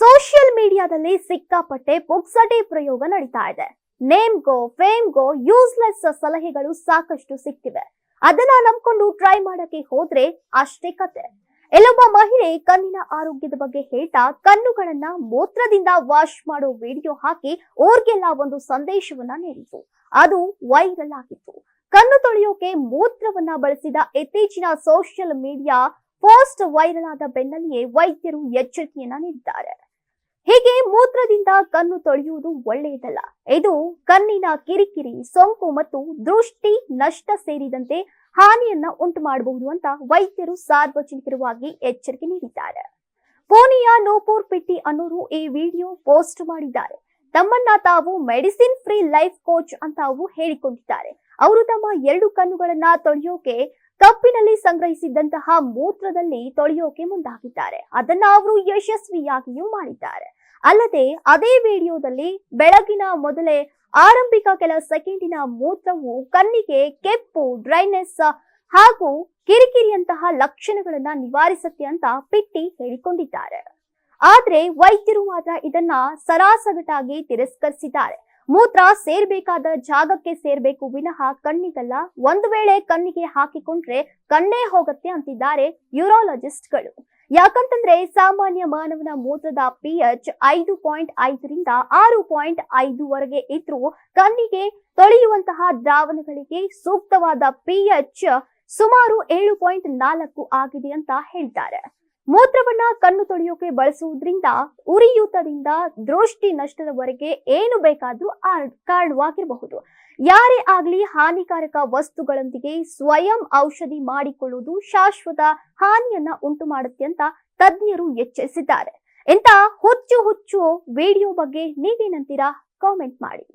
Social ಮೀಡಿಯಾದಲ್ಲಿ ಸಿಕ್ಕಾಪಟ್ಟೆ ಪುಕ್ಸಟೆ ಪ್ರಯೋಗ ನಡೀತಾ ಇದೆ. Name go, fame go, useless ಸಲಹೆಗಳು ಸಾಕಷ್ಟು ಸಿಕ್ತಿವೆ ಅದನ್ನ ನಂಬ್ಕೊಂಡು ಟ್ರೈ ಮಾಡಕ್ಕೆ ಹೋದ್ರೆ ಅಷ್ಟೇ ಕತೆ. ಎಲ್ಲೊಬ್ಬ ಮಹಿಳೆ ಕಣ್ಣಿನ ಆರೋಗ್ಯದ ಬಗ್ಗೆ ಹೇಳ್ತಾ ಕಣ್ಣುಗಳನ್ನ ಮೂತ್ರದಿಂದ ವಾಶ್ ಮಾಡೋ ವಿಡಿಯೋ ಹಾಕಿ ಊರ್ಗೆಲ್ಲ ಒಂದು ಸಂದೇಶವನ್ನ ನೀಡಿತು. ಅದು ವೈರಲ್ ಆಗಿತ್ತು. ಕಣ್ಣು ತೊಳೆಯೋಕೆ ಮೂತ್ರವನ್ನ ಬಳಸಿದ ಇತ್ತೀಚಿನ ಸೋಷಿಯಲ್ ಮೀಡಿಯಾ ಪೋಸ್ಟ್ ವೈರಲ್ ಆದ ಬೆನ್ನಲ್ಲಿಯೇ ವೈದ್ಯರು ಎಚ್ಚರಿಕೆಯನ್ನ ನೀಡಿದ್ದಾರೆ. ಹೀಗೆ ಮೂತ್ರದಿಂದ ಕಣ್ಣು ತೊಳೆಯುವುದು ಒಳ್ಳೆಯದಲ್ಲ. ಇದು ಕಣ್ಣಿನ ಕಿರಿಕಿರಿ, ಸೋಂಕು ಮತ್ತು ದೃಷ್ಟಿ ನಷ್ಟ ಸೇರಿದಂತೆ ಹಾನಿಯನ್ನ ಉಂಟು ಮಾಡಬಹುದು ಅಂತ ವೈದ್ಯರು ಸಾರ್ವಜನಿಕರವಾಗಿ ಎಚ್ಚರಿಕೆ ನೀಡಿದ್ದಾರೆ. ಪೋನಿಯ ನೋಪೂರ್ ಪಿಟ್ಟಿ ಅನ್ನೋರು ಈ ವಿಡಿಯೋ ಪೋಸ್ಟ್ ಮಾಡಿದ್ದಾರೆ. ತಮ್ಮನ್ನ ತಾವು ಮೆಡಿಸಿನ್ ಫ್ರೀ ಲೈಫ್ ಕೋಚ್ ಅಂತ ಅವು ಹೇಳಿಕೊಂಡಿದ್ದಾರೆ. ಅವರು ತಮ್ಮ ಎರಡು ಕಣ್ಣುಗಳನ್ನ ತೊಳೆಯೋಕೆ ಕಪ್ಪಿನಲ್ಲಿ ಸಂಗ್ರಹಿಸಿದ್ದಂತಹ ಮೂತ್ರದಲ್ಲಿ ತೊಳೆಯೋಕೆ ಮುಂದಾಗಿದ್ದಾರೆ. ಅದನ್ನ ಅವರು ಯಶಸ್ವಿಯಾಗಿಯೂ ಮಾಡಿದ್ದಾರೆ. ಅಲ್ಲದೆ ಅದೇ ವಿಡಿಯೋದಲ್ಲಿ ಬೆಳಗಿನ ಮೊದಲೇ ಆರಂಭಿಕ ಕೆಲ ಸೆಕೆಂಡಿನ ಮೂತ್ರವು ಕಣ್ಣಿಗೆ ಕೆಪ್ಪು, ಡ್ರೈನೆಸ್ ಹಾಗೂ ಕಿರಿಕಿರಿಯಂತಹ ಲಕ್ಷಣಗಳನ್ನ ನಿವಾರಿಸುತ್ತೆ ಅಂತ ಪಿಟ್ಟಿ ಹೇಳಿಕೊಂಡಿದ್ದಾರೆ. ಆದ್ರೆ ವೈದ್ಯರು ಮಾತ್ರ ಇದನ್ನ ಸರಾಸಗಟಾಗಿ ತಿರಸ್ಕರಿಸಿದ್ದಾರೆ. ಮೂತ್ರ ಸೇರ್ಬೇಕಾದ ಜಾಗಕ್ಕೆ ಸೇರ್ಬೇಕು ವಿನಃ ಕಣ್ಣಿಗಲ್ಲ. ಒಂದು ವೇಳೆ ಕಣ್ಣಿಗೆ ಹಾಕಿಕೊಂಡ್ರೆ ಕಣ್ಣೇ ಹೋಗುತ್ತೆ ಅಂತಿದ್ದಾರೆ ಯೂರಾಲಜಿಸ್ಟ್ಗಳು. ಯಾಕಂತಂದ್ರೆ ಸಾಮಾನ್ಯ ಮಾನವನ ಮೂತ್ರದ ಪಿ ಎಚ್ ಐದು ಪಾಯಿಂಟ್ ಐದರಿಂದ ಆರು ಪಾಯಿಂಟ್ ಐದುವರೆಗೆ ಇದ್ರೂ ಕಣ್ಣಿಗೆ ತೊಳೆಯುವಂತಹ ದ್ರಾವಣಗಳಿಗೆ ಸೂಕ್ತವಾದ ಪಿ ಎಚ್ ಸುಮಾರು ಏಳು ಪಾಯಿಂಟ್ ನಾಲ್ಕು ಆಗಿದೆ ಅಂತ ಹೇಳ್ತಾರೆ. ಮೂತ್ರವನ್ನ ಕಣ್ಣು ತೊಳೆಯೋಕೆ ಬಳಸುವುದರಿಂದ ಉರಿಯೂತದಿಂದ ದೃಷ್ಟಿ ನಷ್ಟದವರೆಗೆ ಏನು ಬೇಕಾದ್ರೂ ಕಾರಣವಾಗಿರಬಹುದು. ಯಾರೇ ಆಗ್ಲಿ ಹಾನಿಕಾರಕ ವಸ್ತುಗಳೊಂದಿಗೆ ಸ್ವಯಂ ಔಷಧಿ ಮಾಡಿಕೊಳ್ಳುವುದು ಶಾಶ್ವತ ಹಾನಿಯನ್ನ ಉಂಟು ಮಾಡುತ್ತೆ ಅಂತ ತಜ್ಞರು ಎಚ್ಚರಿಸಿದ್ದಾರೆ. ಇಂತ ಹುಚ್ಚು ಹುಚ್ಚು ವಿಡಿಯೋ ಬಗ್ಗೆ ನೀವೇನಂತೀರಾ? ಕಾಮೆಂಟ್ ಮಾಡಿ.